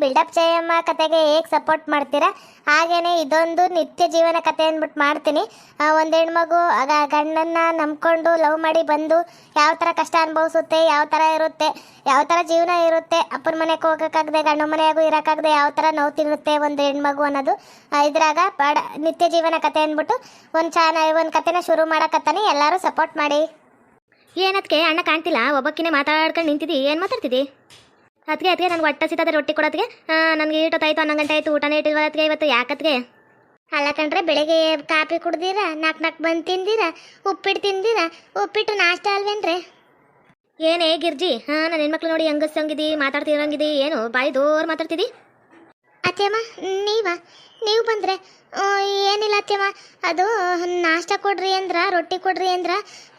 Build up Jayamma ಕತೆಗೆ ಹೇಗೆ support ಮಾಡ್ತೀರಾ? ಹಾಗೇನೆ ಇದೊಂದು ನಿತ್ಯ ಜೀವನ ಕತೆ ಅಂದ್ಬಿಟ್ಟು ಮಾಡ್ತೀನಿ. ಒಂದು ಹೆಣ್ಮಗು ಆಗ ಗಂಡನ್ನ ನಂಬ್ಕೊಂಡು ಲವ್ ಮಾಡಿ ಬಂದು ಯಾವ ಥರ ಕಷ್ಟ ಅನುಭವಿಸುತ್ತೆ, ಯಾವ ಥರ ಇರುತ್ತೆ, ಯಾವ ಥರ ಜೀವನ ಇರುತ್ತೆ, ಅಪ್ಪನ ಮನೆಗೆ ಹೋಗೋಕ್ಕಾಗದೆ ಗಂಡ ಮನೆಯಾಗೂ ಇರೋಕ್ಕಾಗದೆ ಯಾವ ಥರ ನೋವು ತಿನ್ನುತ್ತೆ ಒಂದು ಹೆಣ್ಮಗು ಅನ್ನೋದು ಇದ್ರಾಗ ಬಡ ನಿತ್ಯ ಜೀವನ ಕತೆ ಅಂದ್ಬಿಟ್ಟು ಒಂದು ಚಾನ, ಒಂದು ಕತೆನ ಶುರು ಮಾಡೋಕತ್ತಾನೆ. ಎಲ್ಲರೂ ಸಪೋರ್ಟ್ ಮಾಡಿ. ಏನದಕ್ಕೆ ಅಣ್ಣ ಕಾಣ್ತಿಲ್ಲ? ಒಬ್ಬಕ್ಕಿನೇ ಮಾತಾಡ್ಕೊಂಡು ನಿಂತಿದ್ದಿ ಏನು ಮಾತಾಡ್ತಿದ್ದಿ ಅದಕ್ಕೆ ಅದಕ್ಕೆ ನನಗೆ ಹೊಟ್ಟೆ ಸಿತದೆ ರೊಟ್ಟಿ ಕೊಡೋದಕ್ಕೆ ನನಗೆ ಈಟೊತ್ತಾಯ್ತು ಹನ್ನೊಂದು ಗಂಟೆ ಆಯಿತು ಊಟನೇ ಇಟ್ಟಿಲ್ವ ಅದಕ್ಕೆ ಇವತ್ತು ಯಾಕತ್ಗೆ? ಅಲ್ಲ ಕಣ್ರೆ ಬೆಳಗ್ಗೆ ಕಾಫಿ ಕುಡ್ದಿರಾ ನಾಲ್ಕು ನಾಲ್ಕು ಬಂದು ತಿಂದಿರಾ ಉಪ್ಪಿಟ್ಟು ತಿಂದಿರಾ ಉಪ್ಪಿಟ್ಟು ನಾಷ್ಟ ಅಲ್ವೇನ್ರಿ? ಏನೇ ಗಿರ್ಜಿ ಹಾಂ ನನ್ನ ಹೆಣ್ಮಕ್ಳು ನೋಡಿ ಹೆಂಗಸಂಗಿದಿ ಮಾತಾಡ್ತಿರಂಗಿದಿ ಏನು ಬಾಯಿ ದೋರ್ ಮಾತಾಡ್ತಿದ್ದಿ ಅತ್ತೆಮ್ಮ ನೀವಾ? ಅತ್ತೆಮ್ಮ ಅದು ನಾಷ್ಟ ಕೊಡ್ರಿ ಅಂದ್ರ, ರೊಟ್ಟಿ ಕೊಡ್ರಿ ಅಂದ್ರ,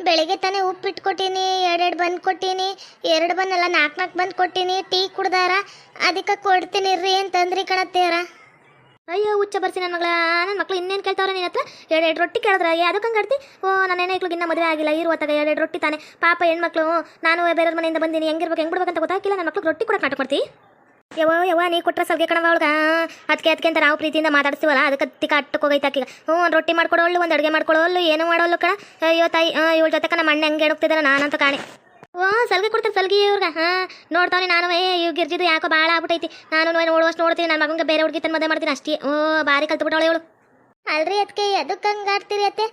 ಬೆಳಿಗ್ಗೆ ತಾನೇ ಉಪ್ಪಿಟ್ಟು ಕೊಟ್ಟೀನಿ ಎರಡೆರಡು ಬಂದು ಕೊಟ್ಟೀನಿ, ಎರಡು ಬಂದಲ್ಲ ನಾಲ್ಕು ನಾಲ್ಕು ಬಂದು ಕೊಟ್ಟೀನಿ, ಟೀ ಕುಡ್ದಾರ. ಅದಕ್ಕೆ ಕೊಡ್ತೀನಿ ರೀ ಅಂತಂದ್ರಿ ಕಣತ್ತೇರ ಅಯ್ಯೋ, ಹುಚ್ಚ ಬರ್ಸಿ ನನ್ನ ಮಗಳ. ನನ್ನ ಮಕ್ಳು ಇನ್ನೇನು ಕೇಳ್ತಾವ್ರೆ ನಿನ್ನ ಹತ್ರ? ಎರಡು ಎರಡು ರೊಟ್ಟಿ ಕೇಳಿದ್ರ ಅದಕ್ಕೆ ಹಂಗಾಡ್ತಿ ಓ, ನನ್ನ ಹೆಣ್ಮಕ್ಳಿಗೆ ಇನ್ನೂ ಮದುವೆ ಆಗಿಲ್ಲ ಇರುವ ತಗ ಎರಡು ರೊಟ್ಟಿ ತಾನೆ. ಪಾಪ ಹೆಣ್ಮಕ್ಳು, ನಾನು ಬೇರೆಯವ್ರ ಮನೆಯಿಂದ ಬಂದೀನಿ, ಹೆಂಗಿರ್ಬೇಕು, ಹೆಂಗ್ ಬಿಡ್ಬೇಕಂತ ಗೊತ್ತಾಗಿಲ್ಲ ನನ್ನ ಮಕ್ಳಿಗೆ ರೊಟ್ಟಿ ಕೂಡ ನಾಟಕ ಯವ್ವ ಯವ್ವ, ನೀ ಕೊಟ್ರೆ ಸಲ್ಗೆ ಕಣವ ಅವಳ್ಗ? ಅದಕ್ಕೆ ಅದಕ್ಕೆ ಅಂತ ನಾವು ಪ್ರೀತಿಯಿಂದ ಮಾತಾಡ್ತೀವಲ್ಲ ಅದಕ್ಕೆ ತಿಕ್ಕ ಅಟ್ಟಕ್ಕೆ ಹೋಗೈತೆ ಆಕಿಗೆ. ಹ್ಞೂ, ಒಂದು ರೊಟ್ಟಿ ಮಾಡ್ಕೊಡೋಳು, ಒಂದು ಅಡುಗೆ ಮಾಡ್ಕೊಡೋಳು, ಏನು ಮಾಡೋಳು ಕಣ. ಅಯ್ಯೋ ತಾಯಿ ಇವಳ ಜೊತೆ ನಮ್ಮ ಅಣ್ಣ ಹೆಂಗೆ ನಾನು ನಾನಂತ ಕಾಣೆ. ಓ ಸಲ್ಗೆ ಕೊಡ್ತಾರೆ ಸಲ್ಗಿ ಇವ್ರಿಗೆ? ಹಾಂ ನೋಡ್ತಾವೆ ನಾನು, ಏ, ಇವ್ ಗಿರ್ಜಿದು ಯಾಕೋ ಭಾಳ ಆಗ್ಬಿಟ್ಟೈತಿ ನಾನು ನೋಡುವಷ್ಟು ನೋಡ್ತೀನಿ ನನ್ನ ಮಗಂಗೆ ಬೇರೆ ಹುಡುಗಿ ತನ್ನ ಮದುವೆ ಮಾಡ್ತೀನಿ ಅಷ್ಟೇ. ಓ, ಭಾರಿ ಕಲ್ತು ಬಿಟ್ಟವಳೆ ಇವಳು. ಅಲ್ರಿ ಅದಕ್ಕೆ ಎದಕ್ಕೆ ಹಂಗಾಡ್ತೀರಿ ಅತ್ತೆ?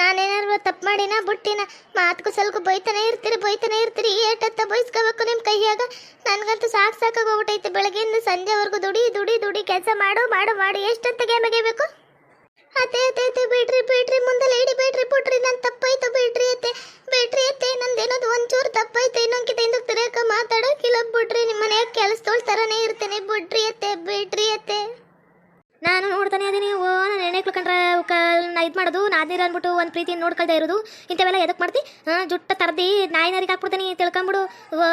ನಾನೇನಾದ್ರು ತಪ್ಪು ಮಾಡಿನ, ಬುಟ್ಟಿನ ಮಾತುಕು ಸ್ವಲ್ಪ ಬೈತಾನೆ ಇರ್ತೀರಿ ಬೈತಾನೆ ಇರ್ತೀರಿ ಏಟತ್ತ ಬೈಸ್ಕೋಬೇಕು ನಿಮ್ಮ ಕೈಯಾಗ? ನನಗಂತೂ ಸಾಕು ಸಾಕಾಗಿ ಹೋಗ್ಬಿಟ್ಟೈತೆ ಬೆಳಗ್ಗೆಯಿಂದ ಸಂಜೆವರೆಗೂ ದುಡಿ ದುಡಿ ದುಡಿ ಕೆಲಸ ಮಾಡು ಮಾಡು ಮಾಡು. ಎಷ್ಟಂತ ಗೆಮಗೆಬೇಕು ಅತ್ತೆ ಅತ್ತೆ ಅತ್ತೆ, ಬಿಡ್ರಿ ಬಿಡ್ರಿ. ಮುಂದೆ ಲೇಡಿ ಬಿಡ್ರಿ ಬಿಡ್ರಿ ನನ್ನ ತಪ್ಪಾಯ್ತು ಬಿಡ್ರಿ, ಅತ್ತೆ. ಬಿಡ್ರಿ, ಅತ್ತೆ. ನಂದೇನೋದು ಒಂಚೂರು ತಪ್ಪಾಯ್ತು. ಇಂದ ಹಿಂದಕ್ಕೆ ಮಾತಾಡೋ. ಮಾತಾಡೋಕಿಲ್ಲ ಬಿಡ್ರಿ. ನಿಮ್ಮ ಮನೆಯಾಗ ಕೆಲಸದೋಳ್ ಥರನೇ ಇರ್ತೇನೆ ಬಿಡ್ರಿ ಅತ್ತೆ ಬಿಡ್ರಿ ಅತ್ತೆ ನಾನು ನೋಡ್ತಾನೆ ಅದೀನಿ ಓ ನಾನು ಹೆಣ್ಣೆಕ್ಳು ಕಂಡ್ರೆ ನಾ ಇದು ಮಾಡೋದು ನಾದಿರ ಅಂದ್ಬಿಟ್ಟು ಒಂದು ಪ್ರೀತಿ ನೋಡ್ಕೊಳ್ತಾ ಇರೋದು. ಇಂಥವೆಲ್ಲ ಎದಕ್ಕೆ ಮಾಡ್ತಿ? ಜುಟ್ಟ ತರದಿ ನಾಯಿ ನರಿಗೆ ಹಾಕ್ಬಿಡ್ತೀನಿ ತಿಳ್ಕೊಂಬಿಡು. ಓ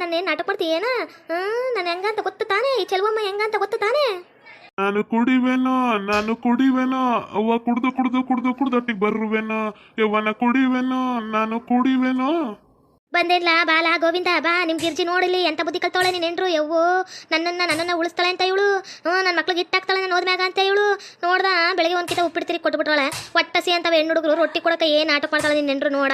ನಾನೇನು ನಾಟಕ ಮಾಡ್ತಿ, ಏನ? ಹಾಂ ನಾನು ಹೆಂಗಂತ ಗೊತ್ತು ತಾನೇ? ಈ ಚೆಲುವಮ್ಮ ಹೆಂಗಂತ ಗೊತ್ತು ತಾನೇ? ನಾನು ಕುಡಿವೆನೋ ನಾನು ಕುಡಿವೆನೋ, ಅವ್ವ ಕುಡ್ದು ಕುಡ್ದು ಕುಡ್ದು ಕುಡ್ದೊಟ್ಟಿಗೆ ಬರುವೆನೋ, ಯವ್ವನ ಕುಡಿವೆನೋ, ನಾನು ಕುಡಿವೆನೋ. ಬಂದಿಲ್ಲ ಬಾಲ ಗೋವಿಂದ, ಬಾ, ನಿಮ್ ಗಿರ್ಜಿ ನೋಡಿಲಿ, ಎಂತ ಬುದ್ಧಿ ಕಲ್ತಾಳೆ ನೀನ್ ಎಂಟ್ರು ಯವ್ವೋ, ನನ್ನನ್ನ ನನ್ನನ್ನ ಉಳಿಸ್ತಾಳೆ ಅಂತ ಇವಳು. ಹ್ಞೂ ನನ್ನ ಮಕ್ಳಿಗೆ ಇಟ್ಟಾಕ್ತಾಳೆ ನಾನು ಹೋದ್ಮ್ಯಾಗ ಅಂತ ಇವಳು. ನೋಡ್ದ, ಬೆಳಗ್ಗೆ ಒಂದು ಕಿತ ಉಪ್ಪಿಡ್ತಿರಿ ಕೊಟ್ಬಿಟ್ವಳೆ ಒಟ್ಟಸಿ ಅಂತ ಹೆಣ್ಣು ಹುಡುಗರು ರೊಟ್ಟಿ ಕೊಡಕ್ಕೆ ಏನು ಆಟ ಮಾಡ್ತಾಳೆ ನೀನು ಎಂಟ್ರು ನೋಡ.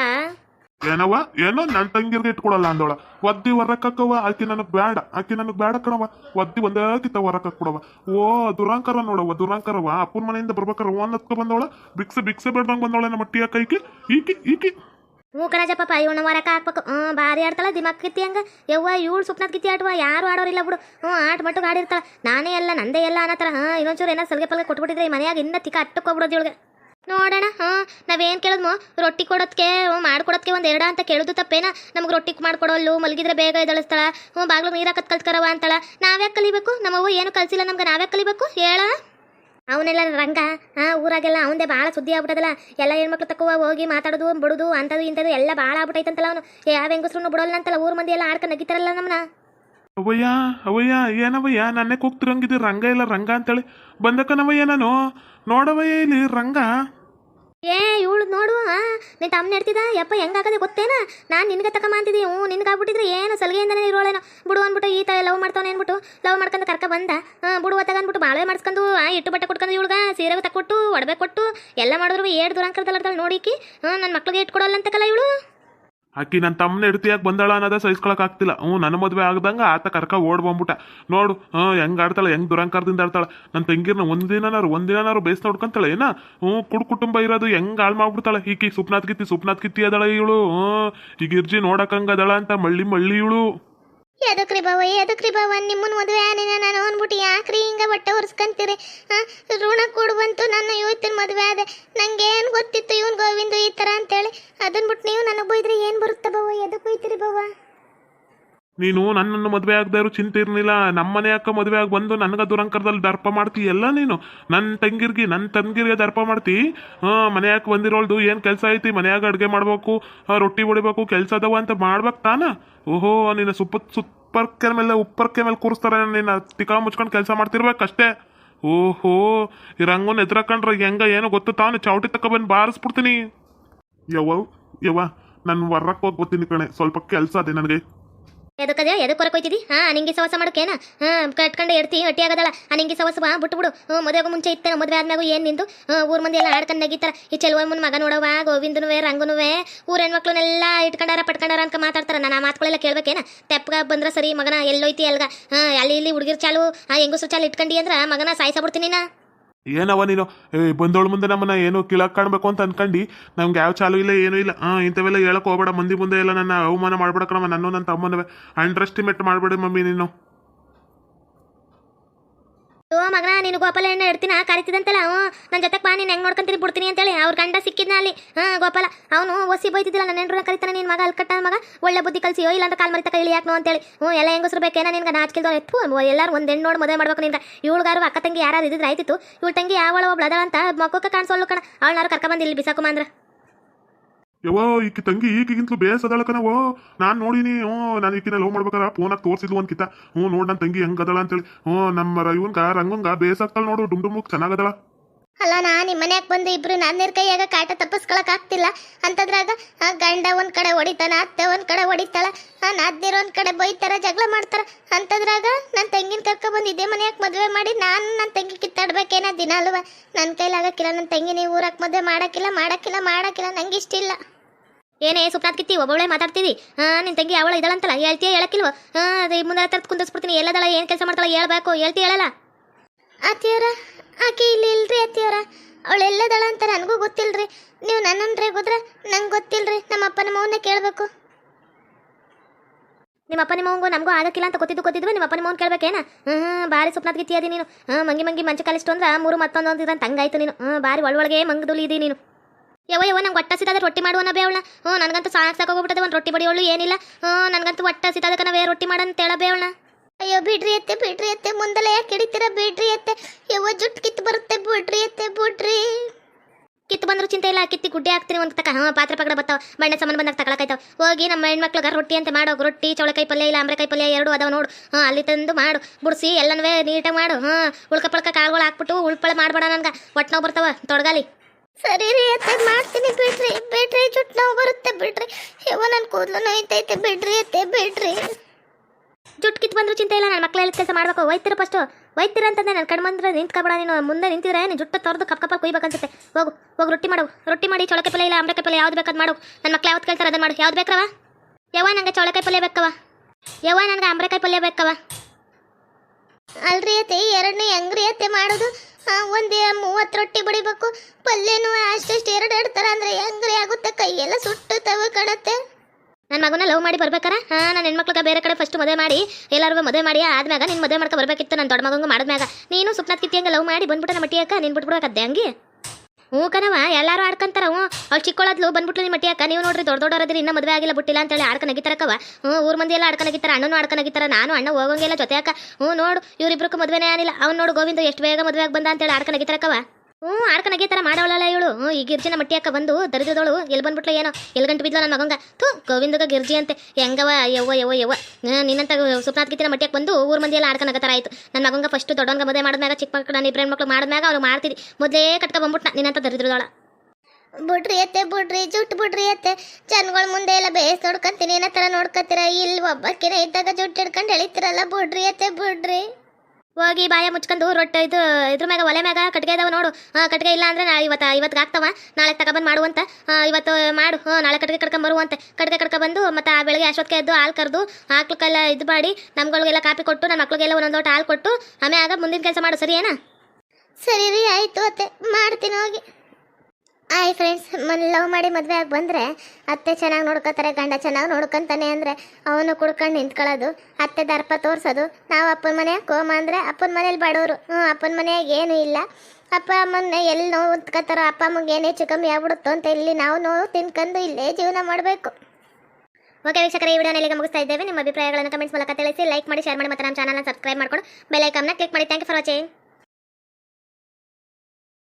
ಏನವ್ವ? ಏನೋ ನನ್ನ ತಂಗಿರ್ಗೆ ಇಟ್ಕೊಡಲ್ಲ ಅಂದೋಳ ಒದ್ದಿ ಹೊರಕ್ಕವ ಆಕಿ ನನಗೆ ಬೇಡ ಆಕಿ ನನಗೆ ಬೇಡ ಕಣವ ಒದ್ದಿ ಒಂದೇ ಕಿತ್ತ ಹೊರಕ್ಕೆ ಕೊಡವ ಓ, ದುರಾಂಕರ ನೋಡವ ದುರಾಂಕರವ ಅಪ್ಪನ ಮನೆಯಿಂದ ಬರ್ಬೇಕಾರ ಓನ್ ಹತ್ಕೊ ಬಂದವಳ. ಬಿಕ್ಸೆ ಬಿಕ್ಸೆ ಬೇಡ್ದಂಗೆ ಬಂದವಳ ನಮ್ಮ ಮಟ್ಟಿಯ ಕೈಕಿ ಈಕಿ ಈಕಿ. ಹ್ಞೂ ಕರಾಜ ಪಾಪ ಇವನ ಹೊರಕ್ಕೆ ಹಾಕ್ಬೇಕು. ಹ್ಞೂ ಭಾರಿ ಆಡ್ತಾಳ ದಿಮಾಕ್ ಕಿತ್ತಿ ಹಂಗೆ. ಯವ್ವ, ಇವಳು ಸುಪ್ನಾಥ್ ಕಿತ್ತಿ ಆಟವ ಯಾರು ಆಡೋರಿಲ್ಲ ಬಿಡು. ಹ್ಞೂ ಆಟ ಮಟ್ಟಕ್ಕೆ ಆಡಿರ್ತಾಳ. ನಾನೇ ಎಲ್ಲ ನಂದೇ ಎಲ್ಲ ಅನ್ನತ್ತಾರ ಹಾಂ ಇನ್ನೊಂಚೂರು ಏನೋ ಸಲಗೆ ಪಲ್ಗೆ ಕೊಟ್ಬಿಟ್ಟಿದ್ರೆ ಈ ಮನೆಯಾಗ ಇನ್ನ ತಿಕ್ಕ ಅಟ್ಟಕ್ಕೆ ಹೋಗ್ಬಿಡೋದು ಇವಳಿಗೆ. ನೋಡೋಣ ಹಾಂ ನಾವೇನು ಕೇಳಿದ್ಮೋ? ರೊಟ್ಟಿ ಕೊಡೋದಕ್ಕೆ ಮಾಡ್ಕೊಡೋದಕ್ಕೆ ಒಂದು ಎರಡ ಅಂತ ಕೇಳೋದು ತಪ್ಪೇನ? ನಮ್ಗೆ ರೊಟ್ಟಿ ಮಾಡ್ಕೊಡೋಲ್ಲು, ಮಲಗಿದ್ರೆ ಬೇಗ ಎದಳಿಸ್ತಾಳ. ಹ್ಞೂ ಬಾಗ್ಲು ನೀರಾಕತ್ ಕಲ್ತ್ಕರವ ಅಂತಾಳ. ನಾವ್ಯಾಕೆ ಕಲಿಬೇಕು? ನಮ್ಮವ್ವ ಏನು ಕಲಿಸಿಲ್ಲ ನಮ್ಗೆ, ನಾವ್ಯಾಕೆ ಕಲಿಬೇಕು? ಹೇಳ. ಅವನೆಲ್ಲ ರಂಗ ಹಾ ಊರಾಗೆಲ್ಲ ಅವಂದೇ ಭಾಳ ಸುದ್ದಿ ಆಗ್ಬಿಟ್ಟದಲ್ಲ. ಎಲ್ಲ ಹೆಣ್ಮಕ್ಳು ತಕ್ಕುವ ಹೋಗಿ ಮಾತಾಡೋದು, ಬಿಡುದು, ಅಂಥದ್ದು, ಇಂಥದ್ದು ಎಲ್ಲ ಭಾಳ ಆಗ್ಬಿಟ್ಟೈತಂತಲ್ಲ ಅವನು. ಯಾವ ಹೆಂಗಸ್ರು ಬಿಡೋಲ್ಲ ಅಂತಲ್ಲ ಊರ್ ಮಂದಿ ಎಲ್ಲ ಆಡ್ಕೊಂಡು ನಗಿತಾರಲ್ಲ ನಮ್ಮನ್ನ ಅವಯ್ಯ ಅವಯ್ಯ, ಏನವಯ್ಯ, ನನ್ನೇ ಕೂಗ್ತಿರಂಗಿದ್ದಿ ರಂಗ ಇಲ್ಲ, ರಂಗ ಅಂತೇಳಿ ಬಂದಕ್ಕನವಯ್ಯ ನಾನು. ನೋಡವಯ್ಯ ಇಲ್ಲಿ ರಂಗ. ಏ, ಇವಳು ನೋಡು ನಿನ್ ತಮ್ಮ ನೆಡ್ತಿದ ಯಪ್ಪ, ಹೆಂಗಾಗದೆ ಗೊತ್ತೇನ? ನಾನು ನಿನ್ಗೆ ಅಂತಿದ್ದೆ ಹ್ಞೂ, ನಿನ್ಗಾಗ್ಬಿಟ್ಟಿದ್ರೆ ಏನು? ಸಲಿಗೆಯಿಂದನೇ ಇರೋಳೇನೋ. ಬಿಡು ಅಂದ್ಬಿಟ್ಟು ತಾಯ ಲವ್ ಮಾಡ್ತಾನೆ ಅಂದ್ಬಿಟ್ಟು, ಲವ್ ಮಾಡ್ಕೊಂಡು ಕರ್ಕ ಬಂದ. ಬಿಡು ಹೊತ್ತಾಗ ಅಂದ್ಬಿಟ್ಟು ಬಾಳೆ ಮಾಡಿಸ್ಕೊಂಡು ಇಟ್ಟು ಬಟ್ಟೆ ಕೊಟ್ಕೊಂಡು ಇವಳಗ, ಸೀರೆಗೆ ತಕ್ಕೊಟ್ಟು, ಒಡವೆ ಕೊಟ್ಟು, ಎಲ್ಲ ಮಾಡಿದ್ರು, ಏಳು ಅಂಕರ್ದಲ್ಲ ನೋಡಿಕಿ. ಹ್ಞೂ ನನ್ನ ಮಕ್ಳಿಗೆ ಇಟ್ಕೊಡಲ್ಲ ಅಂತಕಲ್ಲ ಇವಳು. ಆಕಿ ನನ್ನ ತಮ್ಮನ ಹೆಡ್ತಿಯಾಗಿ ಬಂದಾಳ ಅನ್ನೋದ ಸಹಿಸ್ಕೊಳಕ್ ಆಗ್ತಿಲ್ಲ. ಹ್ಞೂ ನನ್ನ ಮದುವೆ ಆಗದಂಗ ಆತ ಕರ್ಕ ಓಡ್ ಬಂದ್ಬಿಟ್ಟ ನೋಡು, ಹ್ಞೂ, ಹೆಂಗ್ ಆಡ್ತಾಳೆ, ಹೆಂಗ್ ದುರಂಕಾರದಿಂದ ಆಡ್ತಾಳೆ. ನನ್ನ ತಂಗಿರ್ನ ಒಂದಿನಾರು ಒಂದಿನಾರು ಬೇಸ್ ನೋಡ್ಕೊಂತಾಳೆ, ಏನ? ಹ್ಞೂ, ಕುಡ್ ಕುಟುಂಬ ಇರೋದು ಹೆಂಗ್ ಹಾಳು ಮಾಡ್ಬಿಡ್ತಾಳೆ. ಈಕಿ ಸುಪ್ನಾಥ್ ಕಿತ್ತಿ ಸುಪ್ನಾಥ್ ಕಿತ್ತಿ ಅದಾಳ ಇವಳು. ಹ್ಞೂ ಈಗ ಇರ್ಜಿ ನೋಡಕ್ಕಂಗ ಅಂತ ಮಳ್ಳಿ ಮಳ್ಳಿ ಇವಳು. ಎದಕ್ರಿ ಬಾವ ಎದಕ್ರಿ ಬಾವ? ನಿಮ್ಮನ್ ಮದುವೆ ಆನಿನ ನಾನು ಅಂದ್ಬಿಟ್ಟು ಯಾಕ್ರಿ ಹಿಂಗ ಬಟ್ಟೆ ಒರೆಸ್ಕೊಂತೀರಿ? ಹಾ ಋಣ ಕೊಡು ಬಂತು ನನ್ನ ಇವತ್ತಿನ ಮದುವೆ ಆದೆ. ನಂಗೆ ಏನು ಗೊತ್ತಿತ್ತು ಇವನ್ ಗೋವಿಂದು ಈ ಥರ ಅಂತೇಳಿ? ಅದನ್ನ ಬಿಟ್ಟು ನೀವು ನನಗೆ ಬೈದ್ರೆ ಏನು ಬರುತ್ತೆ ಬಾವ? ಎದಕ್ಕೆ ಬೈತೀರಿ ಬಾವ? ನೀನು ನನ್ನನ್ನು ಮದುವೆ ಆಗದೆ ಇರೋ ಚಿಂತೆ ಇರಲಿಲ್ಲ. ನಮ್ಮ ಮನೆ ಅಕ್ಕ ಮದುವೆ ಆಗಿ ಬಂದು ನನಗೆ ದುರಂಕರದಲ್ಲಿ ದರ್ಪ ಮಾಡ್ತಿ. ಎಲ್ಲ ನೀನು. ನನ್ನ ತಂಗಿರ್ಗಿ ನನ್ನ ತಂಗಿರ್ಗೆ ದರ್ಪ ಮಾಡ್ತಿ. ಹಾಂ ಯಾಕೆ ಬಂದಿರೋಳ್ದು ಏನು ಕೆಲಸ ಐತಿ? ಮನೆಯಾಗ ಅಡುಗೆ ಮಾಡಬೇಕು ರೊಟ್ಟಿ ಹೊಡಿಬೇಕು, ಕೆಲಸ ಅದಾವ ಅಂತ ಮಾಡ್ಬೇಕು ತಾನ? ಓಹೋ, ನಿನ್ನ ಸುಪ್ಪ ಸುಪ್ಪರ್ಕೆ ಮೇಲೆ ಉಪ್ಪರ್ಕೆ ಮೇಲೆ ಕೂರಿಸ್ತಾರೆ. ನೀನು ಟಿಕಾ ಮುಚ್ಕೊಂಡು ಕೆಲಸ ಮಾಡ್ತಿರ್ಬೇಕಷ್ಟೇ ಓಹೋ, ಈ ರಂಗನ್ ಎದ್ರಕಂಡ್ರೆ ಹೆಂಗ ಏನೋ ಗೊತ್ತು ತಾನು? ಚೌಟಿ ತಕ ಬಂದು ಬಾರಿಸ್ಬಿಡ್ತೀನಿ. ಯವ್ವ ಯವ್ವ, ನಾನು ವರ್ರಕ್ಕೆ ಹೋಗ್ಬೋತೀನಿ ಕಣೆ. ಸ್ವಲ್ಪ ಕೆಲಸ ಅದೇ ನನಗೆ. ಎದಕ್ಕದ ಎದಕ್ಕೆ ಹೊರಕೊಯ್ತಿದ್ದಿ ಹಾ, ನಿಂಗೆ ಸವಸ ಮಾಡೋಕೇನ? ಹಾ, ಕಟ್ಕೊಂಡು ಎಡ್ತಿ ಹಟ್ಟಿ ಆಗದಲ್ಲ ಆ, ನಿಂಗೆ ಸವಸ ಬಾ, ಬಿಟ್ಟು ಬಿಡು. ಹ್ಞೂ ಮದುವೆಗೂ ಮುಂಚೆ ಇತ್ತೇನೆ ಮದುವೆ ಆದ್ಮ್ಯಾಗು ಏನು ನಿಂದು? ಊರ ಮಂದಿ ಎಲ್ಲ ಆಡ್ಕೊಂಡು ನಗಿತಾರ. ಈ ಚೆಲುವಮ್ಮನ ಮಗ ನೋಡವ ಗೋವಿಂದನುವೆ, ರಂಗನುವೆ, ಊರ ಹೆಣ್ಮಕ್ಳನ್ನೆಲ್ಲ ಇಟ್ಕೊಂಡಾರ, ಪಟ್ಕೊಂಡಾರ ಅನ್ಕ ಮಾತಾಡ್ತಾರ. ನಾನು ಆ ಮಾತುಗಳೆಲ್ಲ ಕೇಳ್ಬೇಕೇನ? ತೆಪ್ಪಗ ಬಂದ್ರ ಸರಿ, ಮಗನ ಎಲ್ಲೋಯ್ತಿ ಎಲ್ಗ ಹಾ, ಅಲ್ಲಿ ಇಲ್ಲಿ ಹುಡುಗಿರ್ ಚಾಲು, ಆ ಹೆಂಗಸ್ರು ಚಾಲು ಇಟ್ಕೊಂಡಿ ಅಂದ್ರ ಮಗನ ಸಾಯಿಸ್ಬಿಡ್ತೀನಿ ನಾ. ಏನವ ನೀನು? ಬಂದೋಳ ಮುಂದೆ ನಮ್ಮನ್ನ ಏನು ಕಿಳಕ್ ಕಾಣಬೇಕು ಅಂತ ಅನ್ಕಂಡು. ನಮ್ಗೆ ಯಾವ ಚಾಲು ಇಲ್ಲ, ಏನೂ ಇಲ್ಲ. ಹಾಂ ಇಂಥವೆಲ್ಲ ಹೇಳಕ್ ಹೋಗ್ಬೇಡ. ಮಂದಿ ಮುಂದೆ ಎಲ್ಲ ನನ್ನ ಅವಮಾನ ಮಾಡ್ಬೇಡ ನನ್ನ ನನ್ನ ತಮ್ಮನವೇ ಅಂಡರ್ ಎಸ್ಟಿಮೇಟ್ ಮಾಡ್ಬೇಡಿ ಮಮ್ಮಿ ನೀನು. ಓ ಮಗನ, ನೀನು ಗೋಪಾಲ ಎಣ್ಣೆ ಇಡ್ತೀನ ಕರಿತಿದಂತಲ್ಲ ಅವ್ ನನ್ನ ಜೊತೆಗೆ ಬಾ, ನೀನು ಹೆಂಗೆ ನೋಡ್ಕೊಂತೀನಿ ಬಿಡ್ತೀನಿ ಅಂತೇಳಿ. ಅವ್ರ ಗಂಡ ಸಿಕ್ಕಿದ್ನ ಅಲ್ಲಿ. ಹಾಂ, ಗೋಪಾಲ. ಅವನು ಒಸಿ ಬೈತಿದ್ದಿಲ್ಲ ನನ್ನ ಹೆಂಡ್ರನ್ನ ಕರಿತಾನೆ ನಿನ್ನ ಮಗ, ಅಲ್ಲಿ ಮಗ. ಒಳ್ಳೆ ಬುದ್ಧಿ ಕಲಿಸಿಯೋ ಇಲ್ಲ ಅಂತ ಕಾಲ್ ಮರಿತ ಇಳಿ ಯಾಕೋ ಅಂತೇಳಿ. ಹ್ಞೂ, ಎಲ್ಲ ಹೆಂಗಸ್ರು ಬೇಕೇನ ನಿನ್ಗೆ? ನಾಚಿಕಿಲ್ದವ್ ಎತ್ತು ಎಲ್ಲರೂ ಒಂದು ಹೆಣ್ಣು ನೋಡಿ ಮದುವೆ ಮಾಡ್ಬೇಕು ನಿನ್ಗೆ. ಇವಳುಗಾರು ಅಕ್ಕ ತಂಗಿ ಯಾರು ಇದ್ದಿದ್ರೆ ಆಯ್ತಿತ್ತು. ಇವಳು ತಂಗಿ ಯಾವಳ ಒಬ್ಳು ಅಂತ ಮಕ್ಕಕ್ಕೆ ಕಾಣಿಸೋಲ್ಲ ಕಣ. ಅವಳನ್ನಾರು ಕರ್ಕೊಂಬಂದು ಇಲ್ಲಿ ಬಿಸಾಕುಮ ಅಂದ್ರ ಯವ್ವ, ಈಕಿ ತಂಗಿ ಈಗಿಗಿಂತಲೂ ಬೇಸದಳಕ ಅದಳ ಕಣವೋ ನಾನು ನೋಡಿನಿ, ಹ್ಞೂ, ನಾನು ಈಕಿನ ಲವ್ ಮಾಡ್ಬೇಕಾರ ಫೋನಾಗ ತೋರಿಸಿದ್ಲು ಒಂದ್ಕಿತ ಹ್ಞೂ, ನೋಡ್ ನನ್ನ ತಂಗಿ ಹೆಂಗ್ ಅದಳ ಅಂತೇಳಿ. ಹ್ಞೂ, ನಮ್ಮ ಇವನ್ಗ ರಂಗಂಗ ಬೇಸಾಗ್ತಾಳ ನೋಡು, ಡುಮ್ ಡುಮ್ ಚೆನ್ನಾಗದಳ. ಅಲ್ಲ, ನಾ ನಿಮ್ಮ ಮನ್ಯಾಗ ಬಂದು ಇಬ್ರು ನನ್ನ ಕೈಯಾಗ ಕಾಟ ತಪ್ಪಿಸ್ಕೊಳಕ್ ಆಗ್ತಿಲ್ಲ. ಅಂತದ್ರಾಗ ಗಂಡ ಒಂದ್ ಕಡೆ ಹೊಡಿತಾನ, ಅತ್ತೆ ಒಂದ್ ಕಡೆ ಹೊಡಿತಾಳ. ನಾದ್ನೀರ್ ಒಂದ್ ಕಡೆ ಬೈತಾರ, ಜಗಳ ಮಾಡ್ತಾರ. ಅಂತದ್ರಾಗ ನನ್ನ ತಂಗಿನ ಕರ್ಕ ಬಂದು ಇದೇ ಮನ್ಯಾಗ ಮದ್ವೆ ಮಾಡಿ ನಾನು ನನ್ನ ತಂಗಿ ಕಿತ್ತಾಡ್ಬೇಕೇನ ದಿನ ಅಲ್ವ? ನನ್ನ ಕೈಲಾಗಕ್ಕಿಲ್ಲ ನನ್ನ ತಂಗಿ ನೀವು ಮದ್ವೆ ಮಾಡಕ್ಕಿಲ್ಲ ಮಾಡಕ್ಕಿಲ್ಲ ಮಾಡಕ್ಕಿಲ್ಲ ನಂಗೆ ಇಷ್ಟ ಇಲ್ಲ ಏನೇ ಸುಪ್ನಾಥ್ ಕಿತ್ತಿ ಒಬ್ಬೊಳೆ ಮಾತಾಡ್ತೀವಿ ಹಾಂ ನಿನ್ನ ತಂಗಿ ಅವಳ ಇದ್ದಾಳಂತಲ್ಲ ಹೇಳ್ತೀಯ ಹೇಳಕ್ಕಿಲ್ವ? ಹಾಂ ಅದೇ ಮುಂದೆ ತರ್ತು ಕುಂದಿಸ್ಬಿಡ್ತೀನಿ ಎಲ್ಲದಳ ಏನು ಕೆಲಸ ಮಾಡ್ತಾಳ ಹೇಳ್ಬೇಕು ಹೇಳ್ತಿ ಹೇಳಲ್ಲ? ಅತ್ತಿಯವರ ಆಕೆ ಇಲ್ಲಿ ಇಲ್ರಿ ಅತ್ತಿಯವರ. ಅವಳು ಎಲ್ಲದಳ ಅಂತ ನನಗೂ ಗೊತ್ತಿಲ್ರಿ. ನೀವು ನನ್ನನ್ರಿ ಹೋದ್ರ ನಂಗೆ ಗೊತ್ತಿಲ್ರಿ. ನಮ್ಮ ಅಪ್ಪನ ಮೌನ ಕೇಳಬೇಕು. ನಿಮ್ಮ ಅಪ್ಪ ನಿಮ್ಮ ಅವಂಗು ನಮಗೂ ಆಗಕ್ಕಿಲ್ಲ ಅಂತ ಗೊತ್ತಿದ್ದು ಗೊತ್ತಿದ್ವಿ ನಿಮ್ಮ ಅಪ್ಪ ನಿಮ್ಮ ಕೇಳಬೇಕೇನ? ಹ್ಞೂ ಬಾರಿ ಭಾರಿ ಸುಪ್ನಾಥ್ ಗಿತ್ತಿ ಅದಿ ನೀನು. ಹಾಂ ಮಂಗಿ ಮಂಗಿ ಮಂಚ ಕಾಲಿಷ್ಟು ಅಂದ್ರೆ ಮೂರು ಮತ್ತೊಂದು ಅಂತ ತಂಗಾಯ್ತು ನೀನು. ಹ್ಞೂ ಭಾರಿ ಒಳಗೆ ಮಂಗದುಲಿ ಇದಿ ನೀನು. ಯವ ಯವ ನಂಗೆ ಒಟ್ಟ ಸಿದಾದ ರೊಟ್ಟಿ ಮಾಡುವನ ಬೇವಳ ಹ್ಞೂ ನನಗಂತೂ ಸಾಕು ಸಾಕೋಗ್ಬಿಟ್ಟದೆ ಒಂದು ರೊಟ್ಟಿ ಬಡಿಯೋಳು ಏನಿಲ್ಲ. ಹ್ಞೂ ನನಗಂತೂ ಒಟ್ಟ ಸಿದಾದಕ ನಾವೇ ರೊಟ್ಟಿ ಮಾಡೋಣ ತೇಳ ಬೇವಳ ಅಯ್ಯೋ ಬಿಡ್ರಿ ಅತ್ತೆ ಬಿಡ್ರಿ ಅತ್ತೆ ಮುಂದೆಲ್ಲ ಯಾಕೆ ಹಿಡಿತೀರ ಬಿಡ್ರಿ ಅತ್ತೆ. ಯಾವ ಜುಟ್ಟು ಕಿತ್ತು ಬರುತ್ತೆ ಬಿಡ್ರಿ ಅತ್ತೆ ಬಿಡ್ರಿ. ಕಿತ್ತು ಬಂದರೂ ಚಿಂತೆ ಇಲ್ಲ ಕಿತ್ತಿ ಗುಡ್ಡೆ ಹಾಕ್ತೀನಿ ಒಂದು ತಕ. ಹಾಂ ಪಾತ್ರೆ ಪಗಡ ಬರ್ತಾವ ಬಣ್ಣ ಸಾಮಾನು ಬಂದಾಗ ತಗೊಳಕಾಯ್ತಾವ ಹೋಗಿ ನಮ್ಮ ಹೆಣ್ಮಕ್ಳಿಗೆ ರೊಟ್ಟಿ ಅಂತ ಮಾಡೋ ರೊಟ್ಟಿ ಚೌಳೆಕಾಯಿ ಪಲ್ಯ ಇಲ್ಲ ಅಂಬ್ರೆಕಾಯಿ ಪಲ್ಯ ಎರಡು ಅದಾವ ನೋಡು. ಹಾಂ ಅಲ್ಲಿ ತಂದು ಮಾಡು. ಬುಡಿಸಿ ಎಲ್ಲನೂ ನೀಟಾಗಿ ಮಾಡು. ಹಾಂ ಉಳ್ಕ ಪಳ್ಕ ಕಾಳುಗಳು ಹಾಕ್ಬಿಟ್ಟು ಉಳ್ಪಳ ಮಾಡಬೇಡ ನನಗೆ. ಒಟ್ಟು ನೋವು ಬರ್ತಾವ ತೊಡಗಾಲಿ. ಸರಿ ರೀ ಅತ್ತೆ ಮಾಡ್ತೀನಿ ಬಿಡ್ರಿ ಬಿಡ್ರಿ ಜುಟ್ಟು ನಾವು ಬರುತ್ತೆ ಬಿಡ್ರಿ. ಯವ್ವ ನನ್ನ ಕೂದಲು ನೋಯ್ತೈತೆ ಬಿಡ್ರಿ ಅತ್ತೆ ಬಿಡ್ರಿ. ಜುಟ್ ಕಿತ್ ಬಂದ್ರು ಚಿಂತೆ ಇಲ್ಲ ನನ್ನ ಮಕ್ಳು ಹೇಳಿದ ಕೆಲಸ ಮಾಡ್ಬೇಕು? ಒಯ್ತಿರ ಫಸ್ಟು ಒಯ್ತಿರ ಅಂತಂದ್ರೆ ನನ್ನ ಕಣ್ಣು ಬಂದ್ರೆ ನಿಂತ್ಕೊಬೇಡ ನೀನು ಮುಂದೆ ನಿಂತಿದ್ರೆ ನೀನು ಜುಟ್ಟು ತೊರೆದು ಕಪ್ ಕಪ್ಪ ಕುಯ್ಬೇಕನ್ಸುತ್ತೆ. ಹೋಗು ಹೋಗಿ ರೊಟ್ಟಿ ಮಾಡು ರೊಟ್ಟಿ ಮಾಡಿ ಚೊಳಕೆ ಪಲ್ಯ ಇಲ್ಲ ಅಂಬ್ರಕೆ ಪಲ್ಯ ಯಾವ್ದು ಬೇಕಾದ್ ಮಾಡು. ನನ್ನ ಮಕ್ಳು ಯಾವ್ದು ಕೇಳ್ತಾರೆ ಅದನ್ನ ಮಾಡು. ಯಾವ್ದು ಬೇಕವ ಯವ್ವ ನಂಗೆ ಚೊಳಕೆ ಪಲ್ಯ ಬೇಕವ ಯವ್ವ ನನಗೆ ಅಂಬ್ರೆಕಾಯಿ ಪಲ್ಯ ಬೇಕವ ಅಲ್ರಿ ಅತ್ತೆ ಎರಡನೇ ಹೆಂಗ್ರಿ ಅತ್ತೆ ಮಾಡೋದು. ಒಂದೇ ಮೂವತ್ತು ರೊಟ್ಟಿ ಬಡಿಬೇಕು. ಪಲ್ಯನೂ ಅಷ್ಟೆಷ್ಟು ಎರಡು ಎರಡು ಥರ ಅಂದರೆ ಹೆಂಗ್ರಿ ಆಗುತ್ತೆ? ಕೈಯೆಲ್ಲ ಸುಟ್ಟು ತವ ಕಡತ್ತೆ ನನ್ನ ಮಗನ ಲವ್ ಮಾಡಿ ಬರ್ಬೇಕಾರ? ಹಾ ನನ್ನ ಹೆಣ್ಮಕ್ಳಿಗೆ ಬೇರೆ ಕಡೆ ಫಸ್ಟ್ ಮದುವೆ ಮಾಡಿ, ಎಲ್ಲರಿಗೂ ಮದುವೆ ಮಾಡಿ, ಆದ್ಮ್ಯಾಗ ನಿನ್ನ ಮದುವೆ ಮಾಡ್ಕೊ ಬರ್ಬೇಕಿತ್ತು ನನ್ನ ದೊಡ್ಡ ಮಗಂಗೆ ಮಾಡಿದ್ಮ್ಯಾಗ. ನೀನು ಸುಪ್ನಾಥ್ ಕಿತ್ತಿ ಹಂಗೆ ಲವ್ ಮಾಡಿ ಬಂದ್ಬಿಟ್ಟು ನಮ್ಮ ನಿನ್ ನೀನು ಬಿಟ್ಬಿಡ್ಬೇಕದ್ದೆ ಹಂಗೆ? ಹ್ಞೂ ಕಣವ ಎಲ್ಲರೂ ಆಡ್ಕೊಂತಾರ, ಹ್ಞೂ. ಅವ್ಳು ಚಿಕ್ಕೊಳ್ಳೋದ್ಲು ಬಂದ್ಬಿಟ್ಲು ನಿಮ್ಮ ಮಟ್ಟಿಯಕ್ಕ ನೀವು ನೋಡ್ರಿ, ದೊಡ್ಡ ದೊಡ್ಡವರದ್ರಿ ಇನ್ನೂ ಮದುವೆ ಆಗಿಲ್ಲ ಬಿಟ್ಟಿಲ್ಲ ಅಂತೇಳಿ ಆಡ್ಕೊನಗಿತಾರಕ್ಕವ ಹ್ಞೂ, ಊರ ಮಂದಿ ಎಲ್ಲ ಆಡ್ಕೊನಗಿತಾರ ಅಣ್ಣನೂ ಆಡ್ಕೊನಗಿತಾರ ನಾನು ಅಣ್ಣ ಹೋಗೋಂಗಿಲ್ಲ ಜೊತೆ ಅಕ್ಕ. ಹ್ಞೂ, ನೋಡು ಇವ್ರಿಬ್ರಕ್ಕೂ ಮದುವೆನೇ ಆನಿಲ್ಲ. ಅವ್ನು ನೋಡು, ಗೋವಿಂದ ಎಷ್ಟು ಬೇಗ ಮದುವೆ ಆಗಿ ಬಂದ ಅಂತೇಳಿ ಆಡ್ಕನಾಗಿತ್ತಾರಕ್ಕವ ಹ್ಞೂ ಆಡ್ಕನಾಗೆ ಥರ ಮಾಡೋಳಲ್ಲ ಇವಳು. ಈ ಗಿರ್ಜಿನ ಮಟ್ಟಿ ಅಕ್ಕ ಬಂದು ದರಿದ್ರದವಳು. ಎಲ್ಲಿ ಬಂದ್ಬಿಟ್ಲು ಏನೋ? ಎಲ್ಲಿ ಗಂಟು ಬಿದ್ಲು ನನ್ನ ಮಗಂಗ? ಥೂ, ಗೋವಿಂದಗ ಗಿರ್ಜಿ ಅಂತೆ. ಹೆಂಗವ ಯವ್ವ ಯವ್ವ ಯವ್ವ. ನಿನ್ನಂತ ಸುಪ್ನಾಥ್ ಗಿತ್ತಿನ ಮಟ್ಟಿಯಕ್ಕೆ ಬಂದು ಊರು ಮಂದಿ ಎಲ್ಲ ಆಡ್ಕನಾಗತ್ತಾರ ಆಯಿತು. ನನ್ನ ಮಗಂಗ ಫಸ್ಟ್ ದೊಡ್ಡವಂಗ ಮದುವೆ ಮಾಡಿದ್ಮ್ಯಾಗ, ಚಿಕ್ಕ ಮಕ್ಕಳು ಇಬ್ಬರು ಮಕ್ಕಳು ಮಾಡಿದ್ಮ್ಯಾಗ ಅವ್ರು ಮಾಡ್ತಿದ್ದಿ. ಮೊದಲೇ ಕಟ್ಕ ಬಂದ್ಬಿಟ್ನ ನಿನ್ನಂತ ದರಿದ್ರದವಳ ಬಿಡ್ರಿ ಎತ್ತೆ, ಬಿಡ್ರಿ ಜುಟ್ಟು ಬಿಡ್ರಿ ಎತ್ತೆ. ಜನಗಳ ಮುಂದೆ ಎಲ್ಲ ಬೇಸ್ ನೋಡ್ಕೊಂತೀನಿ ಏನೋ ಥರ ನೋಡ್ಕೊತೀರ ಇಲ್ಲಿ ಒಬ್ಬಕ್ಕಿನ ಇದ್ದಾಗ ಜುಟ್ಟು ಹಿಡ್ಕೊಂಡು ಎಳಿತೀರಲ್ಲ. ಬಿಡ್ರಿ ಎತ್ತೆ, ಬಿಡ್ರಿ. ಹೋಗಿ ಬಾಯ ಮುಚ್ಕೊಂಡು ರೊಟ್ಟಿ ಇದು ಇದ್ರ ಮ್ಯಾಗ ಒಲೆ ಮ್ಯಾಗ ಕಟ್ಗೆ ಇದಾವ ನೋಡು. ಹಾಂ ಕಟ್ಗೆ ಇಲ್ಲ ಅಂದ್ರೆ ನಾ ಇವತ್ತು ಇವತ್ತಿಗೆ ಆಗ್ತಾವ. ನಾಳೆ ತಗೊಬಂದು ಮಾಡುವಂತ ಇವತ್ತು ಮಾಡು. ಹ್ಞೂ ನಾಳೆ ಕಟ್ಗೆ ಕಟ್ಕೊಂಡ್ ಬರುವಂತೆ ಕಟ್ಗೆ ಕಟ್ಕೊಬಂದು ಬಂದು ಮತ್ತೆ ಆ ಬೆಳಗ್ಗೆ ಅಷ್ಟೊತ್ತಿಗೆ ಎದ್ದು ಹಾಲು ಕರೆದು ಹಾಕ್ಲಿಕ್ಕೆಲ್ಲ ಇದು ಮಾಡಿ ನಮ್ಗಳಿಗೆಲ್ಲ ಕಾಪಿ ಕೊಟ್ಟು ನಮ್ಮ ಮಕ್ಳಿಗೆಲ್ಲ ಒಂದೊಂದು ಹಾಲು ಕೊಟ್ಟು ಆಮ್ಯಾಗ ಮುಂದಿನ ಕೆಲಸ ಮಾಡು. ಸರಿ ಏನಾ ಸರಿ ರೀ, ಆಯಿತು ಅತ್ತೆ. ಮಾಡ್ತೀನಿ ಹೋಗಿ. ಆಯ್ ಫ್ರೆಂಡ್ಸ್ ಮನ್ ಲವ್ ಮಾಡಿ ಮದುವೆ ಆಗಿ ಬಂದರೆ ಅತ್ತೆ ಚೆನ್ನಾಗಿ ನೋಡ್ಕೋತಾರೆ, ಗಂಡ ಚೆನ್ನಾಗಿ ನೋಡ್ಕೊಂತಾನೆ ಅಂದರೆ ಅವನು ಕುಡ್ಕೊಂಡು ನಿಂತ್ಕೊಳ್ಳೋದು, ಅತ್ತೆ ದರ್ಪ ತೋರಿಸೋದು. ನಾವು ಅಪ್ಪನ ಮನೆ, ಕೋಮ ಅಂದರೆ ಅಪ್ಪನ ಮನೇಲಿ ಬಡವರು. ಹ್ಞೂ ಅಪ್ಪನ ಮನೆಯಾಗ ಏನೂ ಇಲ್ಲ. ಅಪ್ಪ ಅಮ್ಮನ ಎಲ್ಲಿ ನೋವು ಉತ್ಕೋತಾರೋ ಅಪ್ಪ ಅಮ್ಮಗೆ ಏನೇ ಹೆಚ್ಚು ಕಮ್ಮಿ ಆಗ್ಬಿಡುತ್ತೋ ಅಂತ ಇಲ್ಲಿ ನಾವು ನೋವು ತಿನ್ಕೊಂಡು ಇಲ್ಲೇ ಜೀವನ ಮಾಡಬೇಕು. ಓಕೆ ವೀಕ್ಷಕರ, ಈ ವಿಡಿಯೋನ ಇಲ್ಲಿಗೆ ಮುಗಿಸ್ತಾ ಇದ್ದೇವೆ. ನಿಮ್ಮ ಅಭಿಪ್ರಾಯಗಳನ್ನು ಕಮೆಂಟ್ಸ್ ಮೂಲಕ ತಿಳಿಸಿ ಲೈಕ್ ಮಾಡಿ ಶೇರ್ ಮಾಡಿ ಮತ್ತೆ ನಮ್ಮ ಚಾನಲ್ನ ಸಬ್ಸ್ಕ್ರೈಬ್ ಮಾಡ್ಕೊಂಡು ಬೆಲ್ ಐಕಾನ್ನ ಕ್ಲಿಕ್ ಮಾಡಿ. Thank you for watching